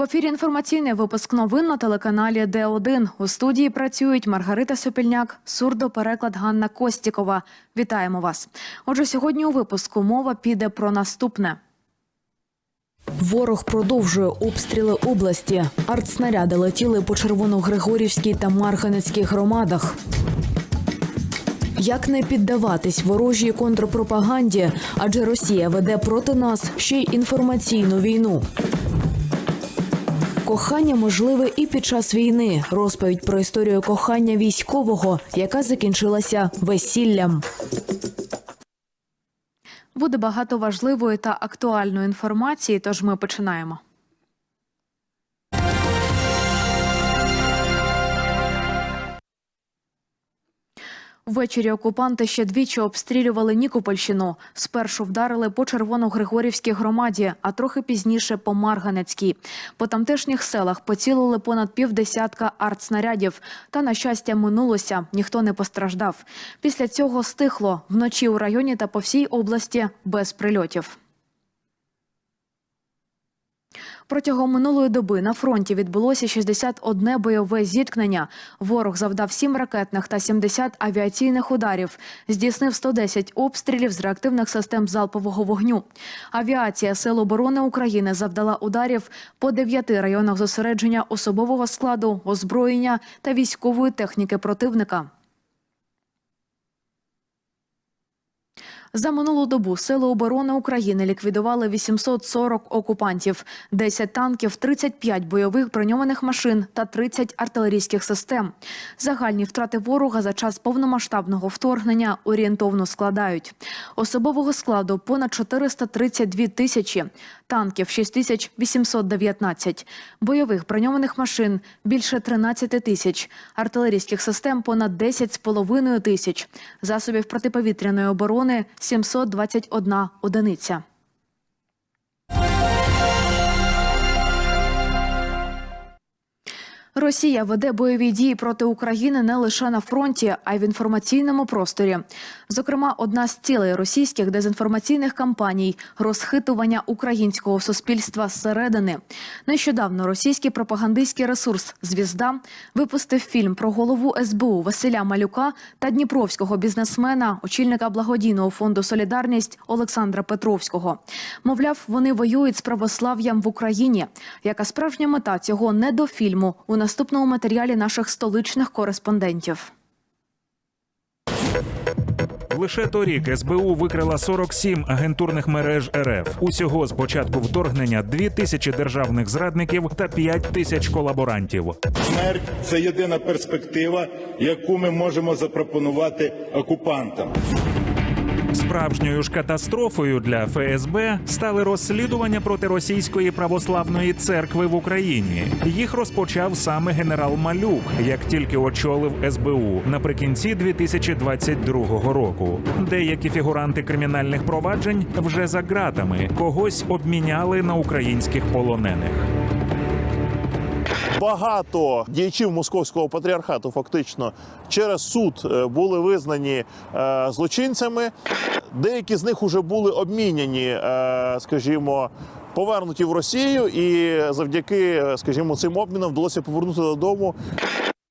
В ефірі інформаційний випуск новин на телеканалі Д1. У студії працюють Маргарита Сопільняк, сурдопереклад Ганна Костікова. Вітаємо вас. Отже, сьогодні у випуску мова піде про наступне. Ворог продовжує обстріли області. Артснаряди летіли по Червоногригорівській та Марганецькій громадах. Як не піддаватись ворожій контрпропаганді, адже Росія веде проти нас ще й інформаційну війну. Кохання можливе і під час війни. Розповідь про історію кохання військового, яка закінчилася весіллям. Буде багато важливої та актуальної інформації, тож ми починаємо. Ввечері окупанти ще двічі обстрілювали Нікопольщину. Спершу вдарили по Червоногригорівській громаді, а трохи пізніше по Марганецькій. По тамтешніх селах поцілили понад півдесятка артснарядів. Та, на щастя, минулося, ніхто не постраждав. Після цього стихло вночі у районі та по всій області без прильотів. Протягом минулої доби на фронті відбулося 61 бойове зіткнення. Ворог завдав 7 ракетних та 70 авіаційних ударів. Здійснив 110 обстрілів з реактивних систем залпового вогню. Авіація Сил оборони України завдала ударів по 9 районах зосередження особового складу, озброєння та військової техніки противника. За минулу добу Сили оборони України ліквідували 840 окупантів, 10 танків, 35 бойових броньованих машин та 30 артилерійських систем. Загальні втрати ворога за час повномасштабного вторгнення орієнтовно складають особового складу понад 432 тисячі, танків 6819, бойових броньованих машин більше 13 тисяч, артилерійських систем понад 10,5 тисяч, засобів протиповітряної оборони 721 одиниця. Росія веде бойові дії проти України не лише на фронті, а й в інформаційному просторі. Зокрема, одна з цілей російських дезінформаційних кампаній розхитування українського суспільства зсередини. Нещодавно російський пропагандистський ресурс Звізда випустив фільм про голову СБУ Василя Малюка та дніпровського бізнесмена, очільника благодійного фонду Солідарність Олександра Петровського. Мовляв, вони воюють з православ'ям в Україні. Яка справжня мета цього недофільму у наступному матеріалі наших столичних кореспондентів. Лише торік СБУ викрила 47 агентурних мереж РФ. Усього з початку вторгнення 2 тисячі державних зрадників та 5 тисяч колаборантів. Смерть це єдина перспектива, яку ми можемо запропонувати окупантам. Справжньою ж катастрофою для ФСБ стали розслідування проти російської православної церкви в Україні. Їх розпочав саме генерал Малюк, як тільки очолив СБУ наприкінці 2022 року. Деякі фігуранти кримінальних проваджень вже за ґратами когось обміняли на українських полонених. Багато діячів московського патріархату фактично через суд е, були визнані е, злочинцями. Деякі з них вже були обміняні, е, скажімо. Повернуті в Росію, і завдяки, скажімо, цим обмінам вдалося повернути додому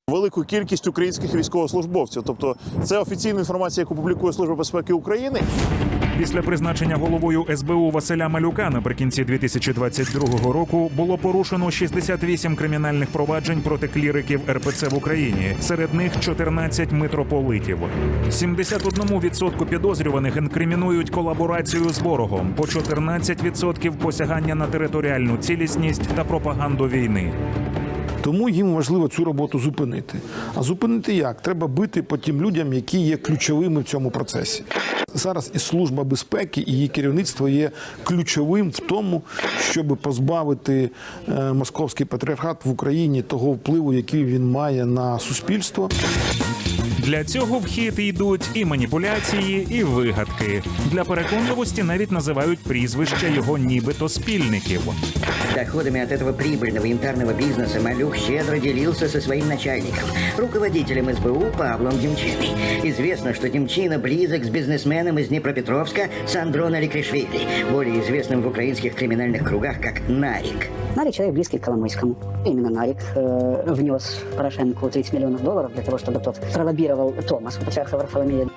велику кількість українських військовослужбовців. Тобто, це офіційна інформація, яку публікує Служба безпеки України. Після призначення головою СБУ Василя Малюка наприкінці 2022 року було порушено 68 кримінальних проваджень проти кліриків РПЦ в Україні. Серед них 14 митрополитів. 71% підозрюваних інкримінують колаборацію з ворогом, по 14% посягання на територіальну цілісність та пропаганду війни. Тому їм важливо цю роботу зупинити. А зупинити як? Треба бити по тим людям, які є ключовими в цьому процесі. Зараз і служба безпеки, і її керівництво є ключовим в тому, щоб позбавити е, московський патріархат в Україні того впливу, який він має на суспільство. Для цього в хід йдуть і маніпуляції, і вигадки. Для переконливості навіть називають прізвища його нібито спільників. Доходами от этого прибыльного янтарного бизнеса Малюк щедро делился со своим начальником, руководителем СБУ Павлом Демчиной. Известно, что Демчина близок с бизнесменом из Днепропетровска Сандрон Аликришвили, более известным в украинских криминальных кругах как Нарик. Нарик человек близкий к Коломойскому. Именно Нарик э, внес Порошенко 30 миллионов долларов для того, чтобы тот пролоббировал Томас, патриарха Варфоломея.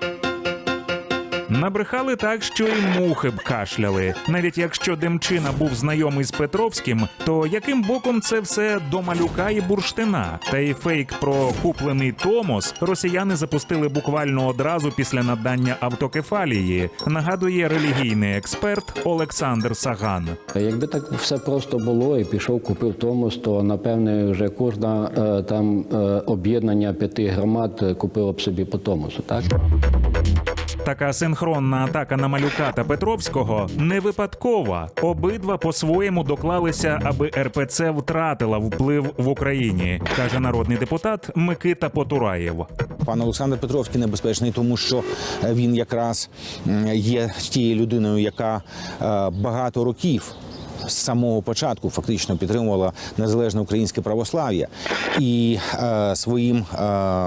Набрехали так, що і мухи б кашляли. Навіть якщо Демчина був знайомий з Петровським, то яким боком це все до малюка і бурштина? Та й фейк про куплений Томос росіяни запустили буквально одразу після надання автокефалії. Нагадує релігійний експерт Олександр Саган. Якби так все просто було і пішов, купив Томос, то напевне вже кожна е, там е, об'єднання п'яти громад е, купило б собі по Томосу, так? Така синхронна атака на малюка та Петровського не випадкова. Обидва по-своєму доклалися, аби РПЦ втратила вплив в Україні, каже народний депутат Микита Потураєв. Пан Олександр Петровський небезпечний, тому що він якраз є тією людиною, яка е, багато років. З самого початку фактично підтримувала незалежне українське православ'я і е, своїм е,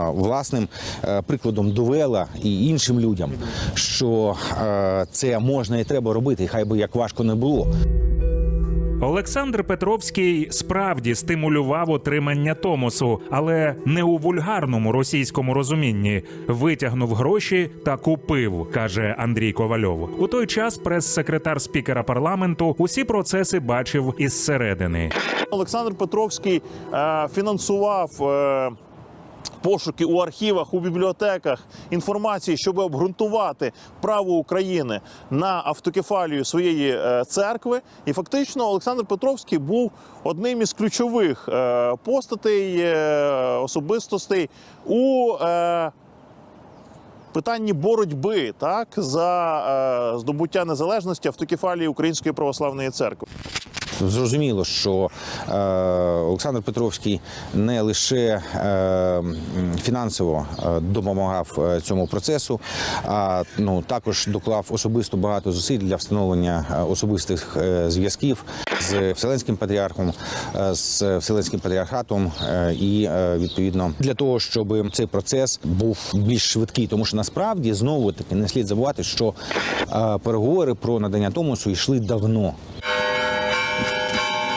власним е, прикладом довела і іншим людям, що е, це можна і треба робити, хай би як важко не було. Олександр Петровський справді стимулював отримання Томосу, але не у вульгарному російському розумінні. Витягнув гроші та купив, каже Андрій Ковальов. У той час прес-секретар спікера парламенту усі процеси бачив із середини. Олександр Петровський е, фінансував. Е, Пошуки у архівах, у бібліотеках інформації, щоб обґрунтувати право України на автокефалію своєї е, церкви. І фактично Олександр Петровський був одним із ключових е, постатей, е, особистостей у питанні боротьби так за здобуття незалежності автокефалії Української православної церкви. Зрозуміло, що е, Олександр Петровський не лише е, фінансово е, допомагав е, цьому процесу, а ну також доклав особисто багато зусиль для встановлення е, особистих е, зв'язків з Вселенським патріархом, з Вселенським патріархатом, і відповідно для того, щоб цей процес був більш швидкий, тому що насправді знову таки не слід забувати, що переговори про надання Томосу йшли давно.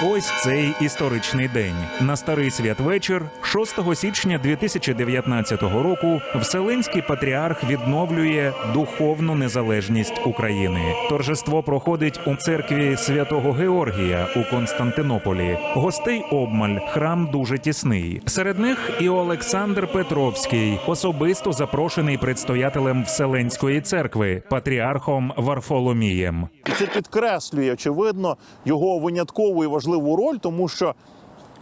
Ось цей історичний день. На старий святвечір, 6 січня 2019 року, Вселенський патріарх відновлює духовну незалежність України. Торжество проходить у церкві святого Георгія у Константинополі. Гостей обмаль, храм дуже тісний. Серед них і Олександр Петровський, особисто запрошений предстоятелем Вселенської церкви, патріархом Варфоломієм. Це підкреслює, очевидно, його виняткову і важливу роль, тому що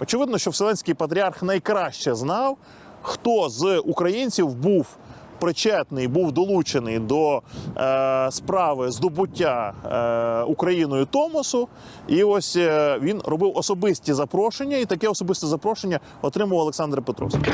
очевидно, що Вселенський патріарх найкраще знав, хто з українців був причетний, був долучений до е, справи здобуття е, Україною Томосу. І ось е, він робив особисті запрошення, і таке особисте запрошення отримав Олександр Петровський.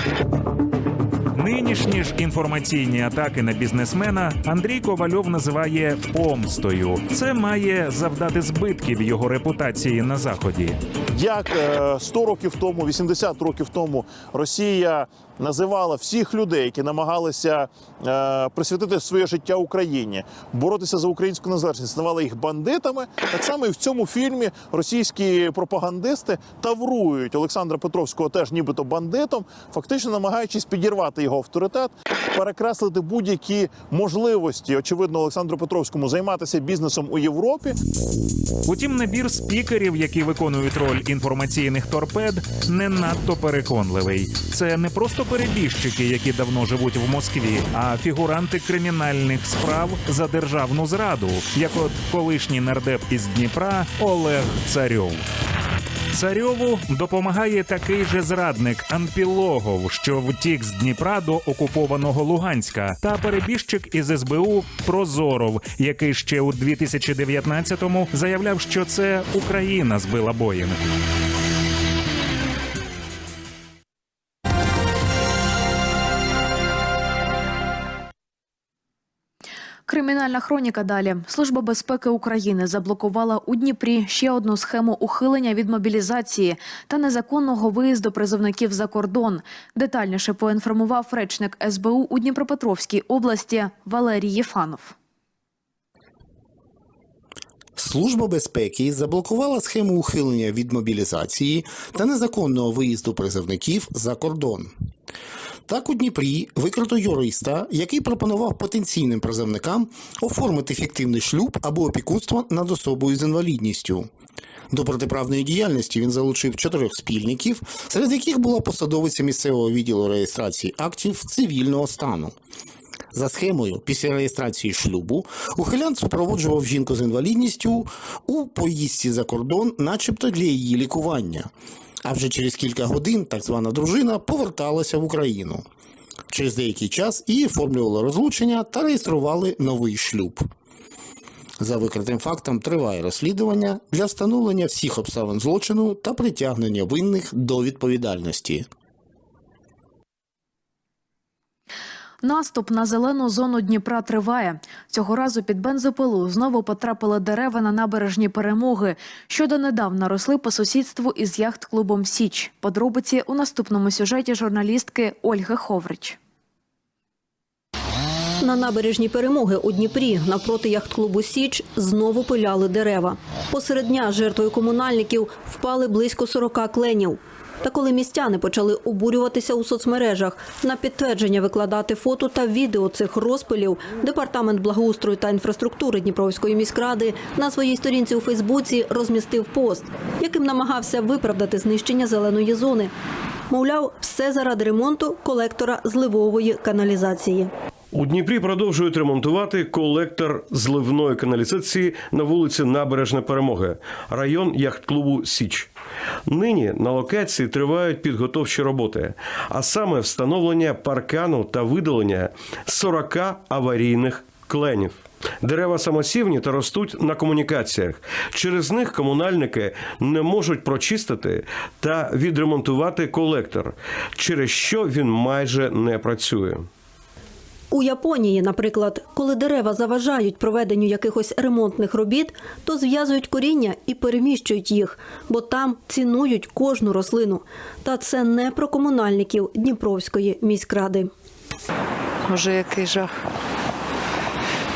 Нинішні ж інформаційні атаки на бізнесмена Андрій Ковальов називає помстою. Це має завдати збитків його репутації на заході. як е, 100 років тому, 80 років тому Росія називала всіх людей, які намагалися е, присвятити своє життя Україні, боротися за українську незалежність, називали їх бандитами. Так само і в цьому фільмі російські пропагандисти таврують Олександра Петровського теж нібито бандитом, фактично намагаючись підірвати його авторитет, перекреслити будь-які можливості, очевидно, Олександру Петровському займатися бізнесом у Європі. Утім, набір спікерів, які виконують роль інформаційних торпед, не надто переконливий. Це не просто перебіжчики, які давно живуть в Москві, а фігуранти кримінальних справ за державну зраду, як от колишній нардеп із Дніпра Олег Царьов. Царьову допомагає такий же зрадник Анпілогов, що втік з Дніпра до окупованого Луганська, та перебіжчик із СБУ Прозоров, який ще у 2019-му заявляв, що це Україна збила Боїнг. Кримінальна хроніка далі. Служба безпеки України заблокувала у Дніпрі ще одну схему ухилення від мобілізації та незаконного виїзду призовників за кордон. Детальніше поінформував речник СБУ у Дніпропетровській області Валерій Єфанов. Служба безпеки заблокувала схему ухилення від мобілізації та незаконного виїзду призовників за кордон. Так у Дніпрі викрито юриста, який пропонував потенційним призовникам оформити фіктивний шлюб або опікунство над особою з інвалідністю. До протиправної діяльності він залучив чотирьох спільників, серед яких була посадовиця місцевого відділу реєстрації актів цивільного стану. За схемою, після реєстрації шлюбу, ухилянт супроводжував жінку з інвалідністю у поїздці за кордон, начебто для її лікування. А вже через кілька годин так звана дружина поверталася в Україну. Через деякий час її оформлювали розлучення та реєстрували новий шлюб. За викритим фактом триває розслідування для встановлення всіх обставин злочину та притягнення винних до відповідальності. Наступ на зелену зону Дніпра триває. Цього разу під бензопилу знову потрапили дерева на набережні перемоги, що донедавна росли по сусідству із яхт-клубом Січ. Подробиці у наступному сюжеті журналістки Ольги Ховрич. На набережній перемоги у Дніпрі навпроти яхт-клубу Січ знову пиляли дерева. Посеред дня жертвою комунальників впали близько 40 кленів. Та коли містяни почали обурюватися у соцмережах на підтвердження викладати фото та відео цих розпилів, департамент благоустрою та інфраструктури Дніпровської міськради на своїй сторінці у Фейсбуці розмістив пост, яким намагався виправдати знищення зеленої зони. Мовляв, все заради ремонту колектора зливової каналізації. У Дніпрі продовжують ремонтувати колектор зливної каналізації на вулиці Набережна Перемоги, район яхт-клубу Січ. Нині на локації тривають підготовчі роботи, а саме встановлення паркану та видалення 40 аварійних кленів. Дерева самосівні та ростуть на комунікаціях. Через них комунальники не можуть прочистити та відремонтувати колектор, через що він майже не працює. У Японії, наприклад, коли дерева заважають проведенню якихось ремонтних робіт, то зв'язують коріння і переміщують їх, бо там цінують кожну рослину. Та це не про комунальників Дніпровської міськради. Може, який жах.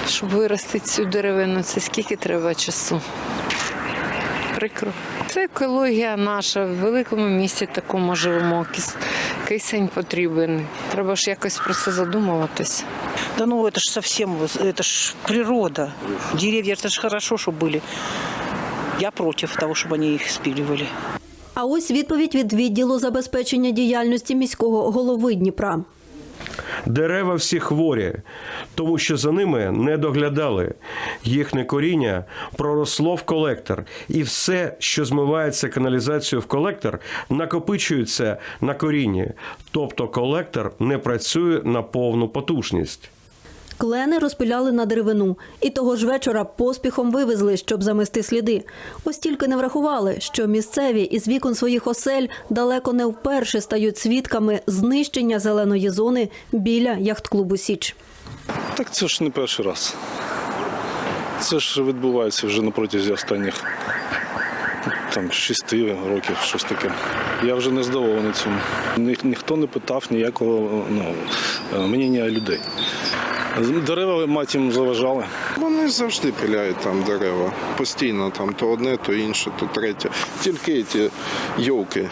Щоб виростити цю деревину, це скільки треба часу. Прикро. Це екологія наша. В великому місті такому живемо Кис- Кисень потрібен. Треба ж якось про це задумуватись. Да ну это ж совсем, это ж природа. Деревья, это ж хорошо, что были. Я против того, чтобы они их спиливали. А ось відповідь від відділу забезпечення діяльності міського голови Дніпра. Дерева всі хворі, тому що за ними не доглядали. Їхнє коріння проросло в колектор, і все, що змивається каналізацією в колектор, накопичується на корінні. Тобто колектор не працює на повну потужність. Клени розпиляли на деревину, і того ж вечора поспіхом вивезли, щоб замести сліди. Ось тільки не врахували, що місцеві із вікон своїх осель далеко не вперше стають свідками знищення зеленої зони біля яхт-клубу Січ. Так це ж не перший раз. Це ж відбувається вже на протязі останніх там шести років, щось таке. Я вже не здивований цьому. Ні, ніхто не питав ніякого ну, мнення людей. Дерева мать їм заважали. Вони завжди пиляють там дерева. Постійно там то одне, то інше, то третє. Тільки ті йолки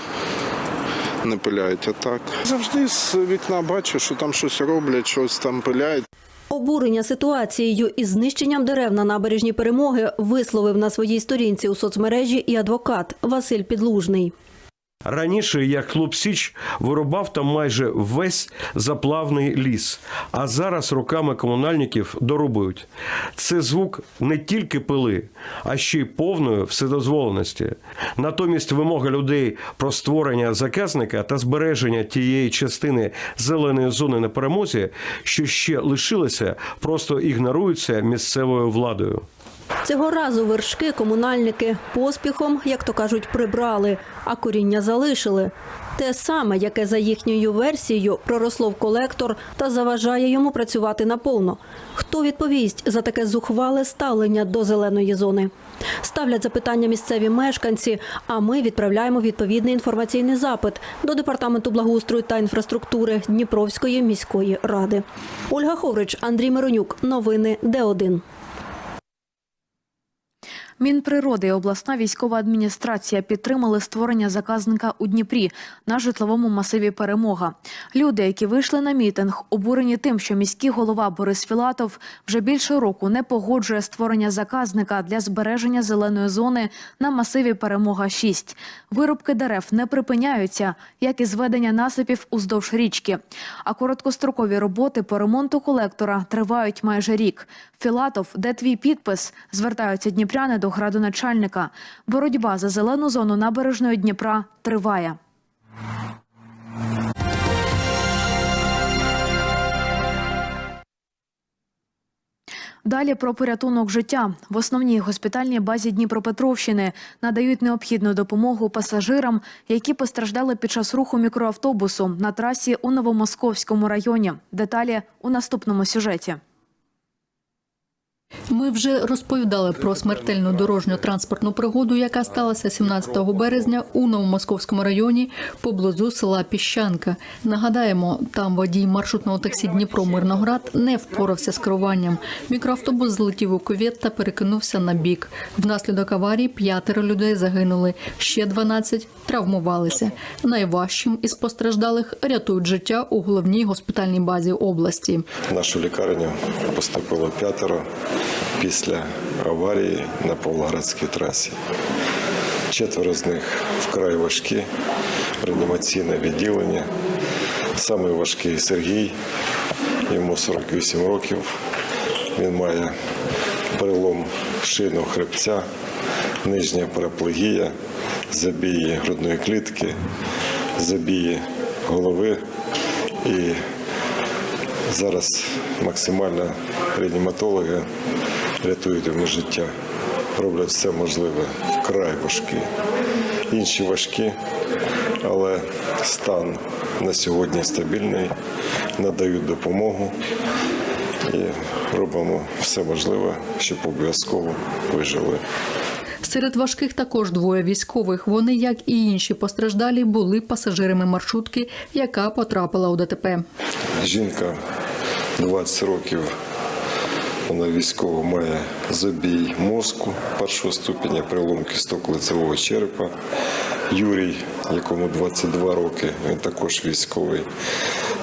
не пиляють, а так. Завжди з вікна бачу, що там щось роблять, щось там пиляють. Обурення ситуацією із знищенням дерев на набережній перемоги висловив на своїй сторінці у соцмережі і адвокат Василь Підлужний. Раніше як клуб Січ вирубав там майже весь заплавний ліс, а зараз руками комунальників дорубують. Це звук не тільки пили, а ще й повної вседозволеності. Натомість вимога людей про створення заказника та збереження тієї частини зеленої зони на перемозі, що ще лишилися, просто ігноруються місцевою владою. Цього разу вершки комунальники поспіхом, як то кажуть, прибрали, а коріння залишили. Те саме, яке за їхньою версією проросло в колектор та заважає йому працювати наповно. Хто відповість за таке зухвале ставлення до зеленої зони? Ставлять запитання місцеві мешканці, а ми відправляємо відповідний інформаційний запит до департаменту благоустрою та інфраструктури Дніпровської міської ради. Ольга Ховрич, Андрій Миронюк. Новини Д1. Мінприроди і обласна військова адміністрація підтримали створення заказника у Дніпрі на житловому масиві Перемога. Люди, які вийшли на мітинг, обурені тим, що міський голова Борис Філатов вже більше року не погоджує створення заказника для збереження зеленої зони на масиві Перемога 6 Вирубки дерев не припиняються, як і зведення насипів уздовж річки. А короткострокові роботи по ремонту колектора тривають майже рік. Філатов, де твій підпис? Звертаються дніпряни до градоначальника. Боротьба за зелену зону набережної Дніпра триває. Далі про порятунок життя в основній госпітальній базі Дніпропетровщини надають необхідну допомогу пасажирам, які постраждали під час руху мікроавтобусу на трасі у Новомосковському районі. Деталі у наступному сюжеті. Ми вже розповідали про смертельну дорожню транспортну пригоду, яка сталася 17 березня у Новомосковському районі поблизу села Піщанка. Нагадаємо, там водій маршрутного таксі Дніпро Мирноград не впорався з керуванням. Мікроавтобус злетів у кювет та перекинувся на бік. Внаслідок аварії п'ятеро людей загинули, ще 12 травмувалися. Найважчим із постраждалих рятують життя у головній госпітальній базі області. Нашу лікарню поступило п'ятеро після аварії на Павлоградській трасі. Четверо з них вкрай важкі, реанімаційне відділення. Саме важкий Сергій, йому 48 років. Він має перелом шийного хребця, нижня параплегія, забії грудної клітки, забії голови і Зараз максимально реаніматологи рятують йому життя, роблять все можливе, вкрай важкі. Інші важкі, але стан на сьогодні стабільний, надають допомогу і робимо все можливе, щоб обов'язково вижили. Серед важких також двоє військових. Вони, як і інші постраждалі, були пасажирами маршрутки, яка потрапила у ДТП. Жінка 20 років, вона військова має забій мозку першого ступеня, перелом кісток лицевого черепа. Юрій, якому 22 роки, він також військовий.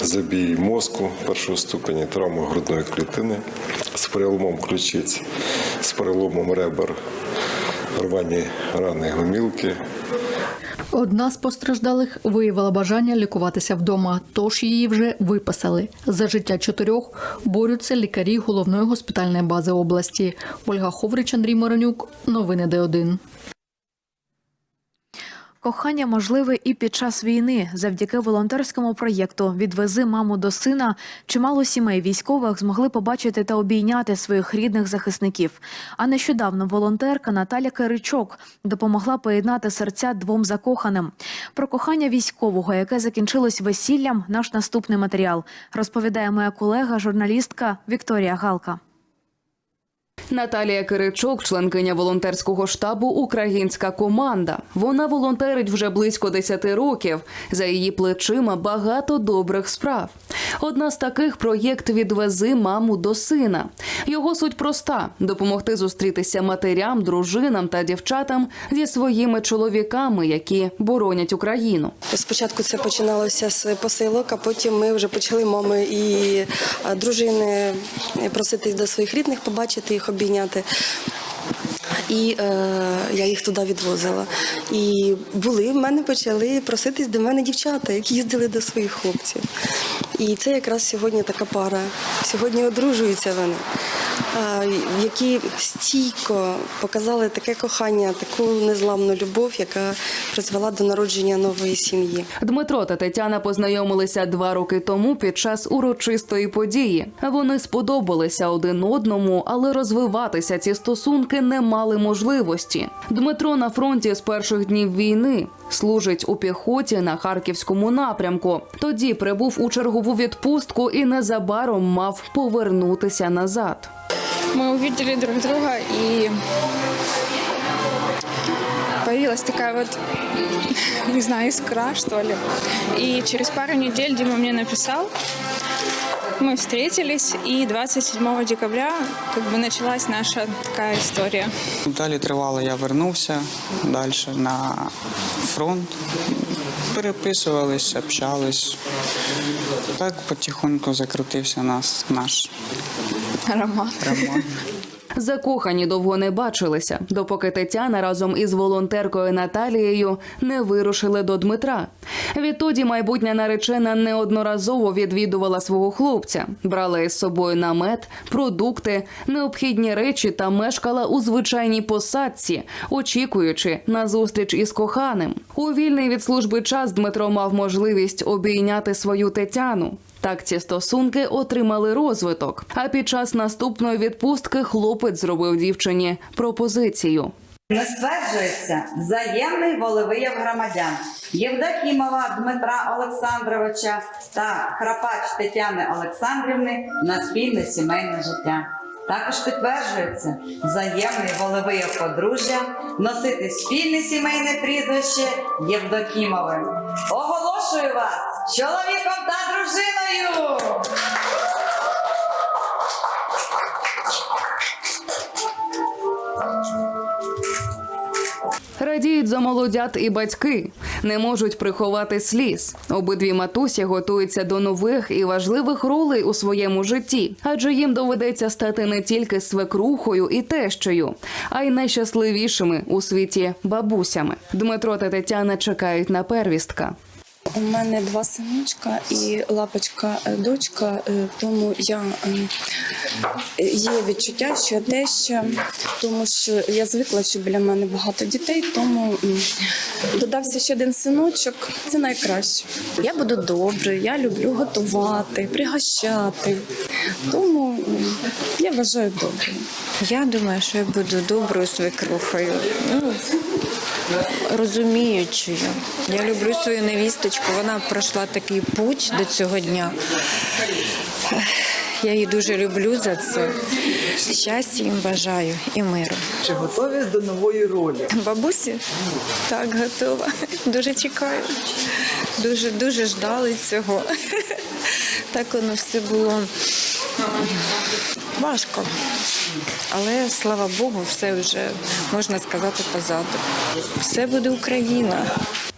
Забій мозку першого ступеня, травма грудної клітини з переломом ключиць, з переломом ребер, рвані рани гомілки. Одна з постраждалих виявила бажання лікуватися вдома, тож її вже виписали. За життя чотирьох борються лікарі головної госпітальної бази області. Ольга Ховрич, Андрій Моронюк. Новини Д1. Кохання можливе і під час війни. Завдяки волонтерському проєкту Відвези маму до сина чимало сімей військових змогли побачити та обійняти своїх рідних захисників. А нещодавно волонтерка Наталя Киричок допомогла поєднати серця двом закоханим. Про кохання військового, яке закінчилось весіллям, наш наступний матеріал розповідає моя колега, журналістка Вікторія Галка. Наталія Киричок, членкиня волонтерського штабу Українська команда. Вона волонтерить вже близько 10 років. За її плечима багато добрих справ. Одна з таких проєкт Відвези маму до сина. Його суть проста: допомогти зустрітися матерям, дружинам та дівчатам зі своїми чоловіками, які боронять Україну. Спочатку це починалося з посилок, а потім ми вже почали мами і дружини проситись до своїх рідних, побачити їх, обійняти. І е, я їх туди відвозила. І були в мене почали проситись до мене дівчата, які їздили до своїх хлопців. І це якраз сьогодні така пара. Сьогодні одружуються вони. які стійко показали таке кохання, таку незламну любов, яка призвела до народження нової сім'ї. Дмитро та Тетяна познайомилися два роки тому під час урочистої події. Вони сподобалися один одному, але розвиватися ці стосунки не мали можливості. Дмитро на фронті з перших днів війни служить у піхоті на харківському напрямку. Тоді прибув у чергову відпустку і незабаром мав повернутися назад. Ми побачили друг друга і появилась такая вот, не знаю, искра, что ли. И через пару недель Дима мне написал, мы встретились, и 27 декабря как бы началась наша такая история. Далі тривало, я вернувся далі на фронт. Переписувались, общались. Так потихоньку закрутився нас наш роман. роман. Закохані довго не бачилися, допоки Тетяна разом із волонтеркою Наталією не вирушили до Дмитра. Відтоді майбутня наречена неодноразово відвідувала свого хлопця, брала із собою намет, продукти, необхідні речі та мешкала у звичайній посадці, очікуючи на зустріч із коханим. У вільний від служби час Дмитро мав можливість обійняти свою Тетяну. Так ці стосунки отримали розвиток. А під час наступної відпустки хлопець зробив дівчині пропозицію. Не стверджується взаємний волевияв громадян Євдокімова Дмитра Олександровича та Храпач Тетяни Олександрівни на спільне сімейне життя. Також підтверджується взаємний волевияв подружжя носити спільне сімейне прізвище Євдокімовим. Оголошую вас чоловіком та дружиною! Радіють за молодят і батьки, не можуть приховати сліз. Обидві матусі готуються до нових і важливих ролей у своєму житті, адже їм доведеться стати не тільки свекрухою і тещею, а й найщасливішими у світі бабусями. Дмитро та Тетяна чекають на первістка. У мене два синочка і лапочка е, дочка, е, тому я е, є відчуття, що я теща, тому що я звикла, що біля мене багато дітей, тому додався ще один синочок. Це найкраще. Я буду доброю, я люблю готувати, пригощати. Тому я вважаю доброю. Я думаю, що я буду доброю свекрухою. Розуміючою. Я люблю свою невісточку. Вона пройшла такий путь до цього дня. Я її дуже люблю за це. Щастя їм бажаю і миру. Чи готові до нової ролі? Бабусі? Так, готова. Дуже чекаю. Дуже дуже ждали цього. Так воно все було важко. Але слава Богу, все вже можна сказати позаду. Все буде Україна.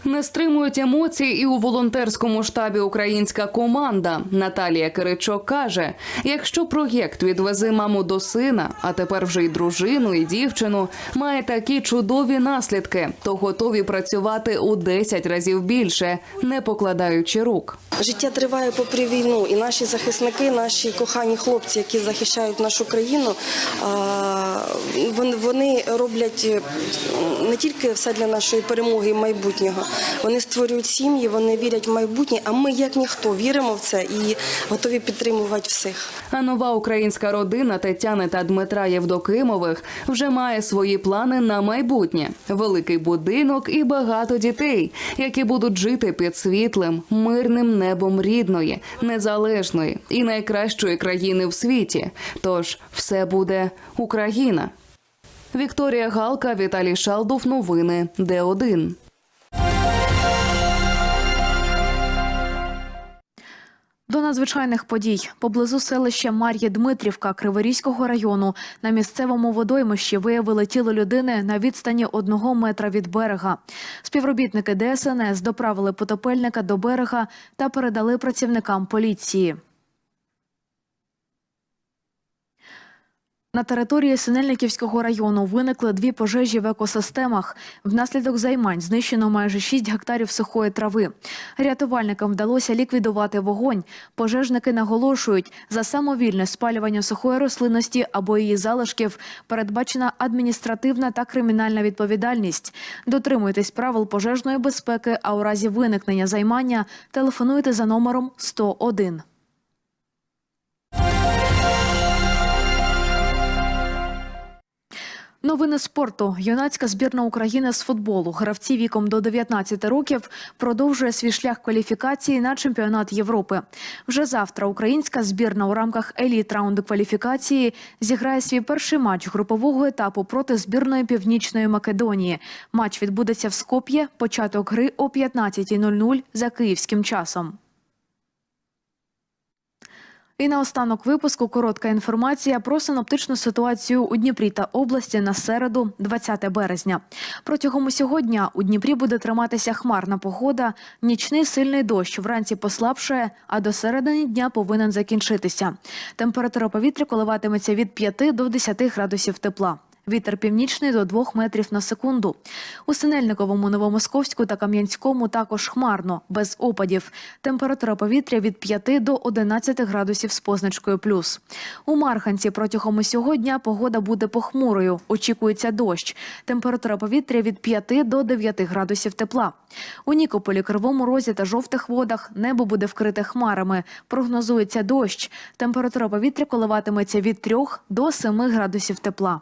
Не стримують емоцій і у волонтерському штабі українська команда. Наталія Киричок каже: якщо проєкт відвези маму до сина, а тепер вже й дружину, і дівчину, має такі чудові наслідки, то готові працювати у 10 разів більше, не покладаючи рук. Життя триває попри війну, і наші захисники, наші кохані хлопці, які захищають нашу країну, вони роблять не тільки все для нашої перемоги і майбутнього. Вони створюють сім'ї, вони вірять в майбутнє. А ми, як ніхто, віримо в це і готові підтримувати всіх. А нова українська родина Тетяни та Дмитра Євдокимових вже має свої плани на майбутнє: великий будинок і багато дітей, які будуть жити під світлим, мирним небом рідної, незалежної і найкращої країни в світі. Тож все буде Україна. Вікторія Галка, Віталій Шалдов. Новини Д1. До надзвичайних подій поблизу селища Мар'ї Дмитрівка Криворізького району на місцевому водоймищі виявили тіло людини на відстані одного метра від берега. Співробітники ДСНС доправили потопельника до берега та передали працівникам поліції. На території Синельниківського району виникли дві пожежі в екосистемах. Внаслідок займань знищено майже 6 гектарів сухої трави. Рятувальникам вдалося ліквідувати вогонь. Пожежники наголошують, за самовільне спалювання сухої рослинності або її залишків передбачена адміністративна та кримінальна відповідальність. Дотримуйтесь правил пожежної безпеки, а у разі виникнення займання телефонуйте за номером 101. Новини спорту. Юнацька збірна України з футболу. Гравці віком до 19 років продовжує свій шлях кваліфікації на чемпіонат Європи. Вже завтра українська збірна у рамках еліт раунду кваліфікації зіграє свій перший матч групового етапу проти збірної Північної Македонії. Матч відбудеться в Скоп'є. Початок гри о 15.00 за київським часом. І наостанок випуску коротка інформація про синоптичну ситуацію у Дніпрі та області на середу, 20 березня. Протягом усього дня у Дніпрі буде триматися хмарна погода. Нічний сильний дощ вранці послабшає, а до середини дня повинен закінчитися. Температура повітря коливатиметься від 5 до 10 градусів тепла. Вітер північний до 2 метрів на секунду. У Синельниковому, Новомосковську та Кам'янському також хмарно, без опадів. Температура повітря від 5 до 11 градусів з позначкою плюс. У Марханці протягом усього дня погода буде похмурою. Очікується дощ. Температура повітря від 5 до 9 градусів тепла. У Нікополі, Кривому Розі та жовтих водах небо буде вкрите хмарами. Прогнозується дощ. Температура повітря коливатиметься від 3 до 7 градусів тепла.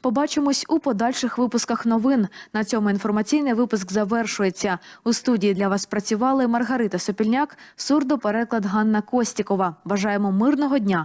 Побачимось у подальших випусках новин. На цьому інформаційний випуск завершується. У студії для вас працювали Маргарита Сопільняк, сурдопереклад Ганна Костікова. Бажаємо мирного дня